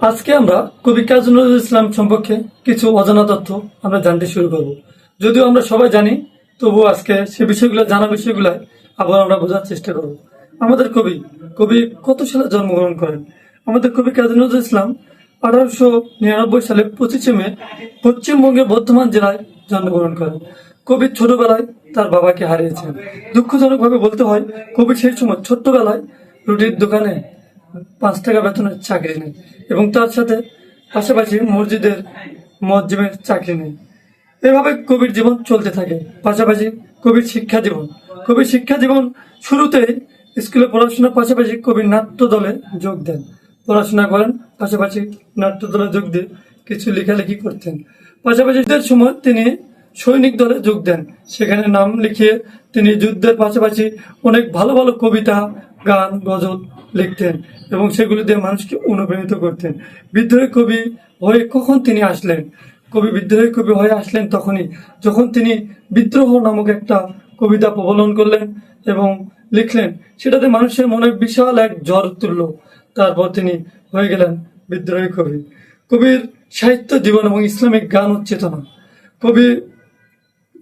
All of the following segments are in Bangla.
আজকে আমরা কবি কাজী নজরুল ইসলাম সম্পর্কে কিছু অজানা তথ্য আমরা জানতে শুরু করব। যদিও আমরা সবাই জানি, তবুও আজকে সে বিষয়গুলো, জানা বিষয়গুলো আবার আমরা বোঝার চেষ্টা করব। আমাদের কবি কবি কত সালে জন্মগ্রহণ করেন? আমাদের কবি কাজী নজরুল ইসলাম আঠারোশো নিরানব্বই সালে পঁচিশে মে পশ্চিমবঙ্গের বর্ধমান জেলায় জন্মগ্রহণ করেন। কবি ছোটবেলায় তার বাবাকে হারিয়েছেন। দুঃখজনকভাবে বলতে হয়, কবি সেই সময় ছোট্টবেলায় রুটির দোকানে পাঁচ টাকা বেতনের চাকরি নেই এবং তার সাথে পাশাপাশি মসজিদের মসজিদের চাকরি নেই। এভাবে কবির জীবন চলতে থাকে। পাশাপাশি কবির শিক্ষা জীবন। কবির শিক্ষা জীবন শুরুতেই স্কুলে পড়াশোনার পাশাপাশি কবির নাট্য দলে যোগ দেন। পড়াশোনা করেন, পাশাপাশি নাট্য দলে যোগ দিয়ে কিছু লেখালেখি করতেন। পাশাপাশি সময় তিনি সৈনিক দলে যোগ দেন। সেখানে নাম লিখিয়ে তিনি যুদ্ধের পাশাপাশি অনেক ভালো ভালো কবিতা গান, গজল লিখতেন এবং সেগুলি দিয়ে মানুষকে অনুপ্রাণিত করতেন। বিদ্রোহী কবি হয়ে কখন তিনি আসলেন? কবি বিদ্রোহী কবি হয়ে আসলেন তখনই, যখন তিনি বিদ্রোহ নামক একটা কবিতা প্রবলন করলেন এবং লিখলেন। সেটাতে মানুষের মনে বিশাল এক জ্বর তুলল। তারপর তিনি হয়ে গেলেন বিদ্রোহী কবি। কবির সাহিত্য জীবন এবং ইসলামিক গান ও চেতনা কবি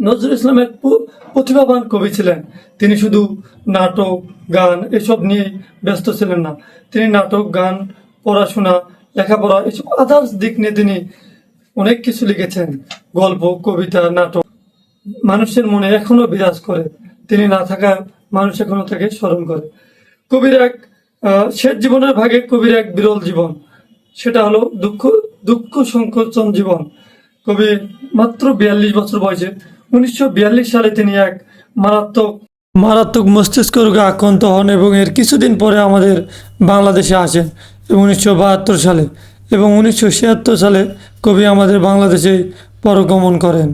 নজরুল ইসলামের প- প্রতিভাবান কবি ছিলেন। তিনি শুধু নাটক, গান এসব নিয়ে ব্যস্ত ছিলেন না। তিনি নাটক, গান, পড়াশোনা, লেখাপড়া এসব আদার্স দিক নিয়ে তিনি অনেক কিছু লিখেছেন। গল্প, কবিতা, নাটক। মানুষের মনে এখনও বিরাজ করে। তিনি না থাকা মানুষ এখনও তাকে স্মরণ করে। কবির এক শেষ জীবনের ভাগে কবির এক বিরল জীবন। সেটা হলো দুঃখ দুঃখ সংকোচন জীবন। কবি মাত্র বিয়াল্লিশ বছর বয়সে উনিশশো বিয়াল্লিশ সালে তিনি এক মারাত্মক মারাত্মক মস্তিষ্ক রোগে আক্রান্ত হন এবং এর কিছুদিন পরে আমাদের বাংলাদেশে আসেন এবং উনিশশো বাহাত্তর সালে এবং উনিশশো ছিয়াত্তর সালে কবি আমাদের বাংলাদেশে পরগমন করেন।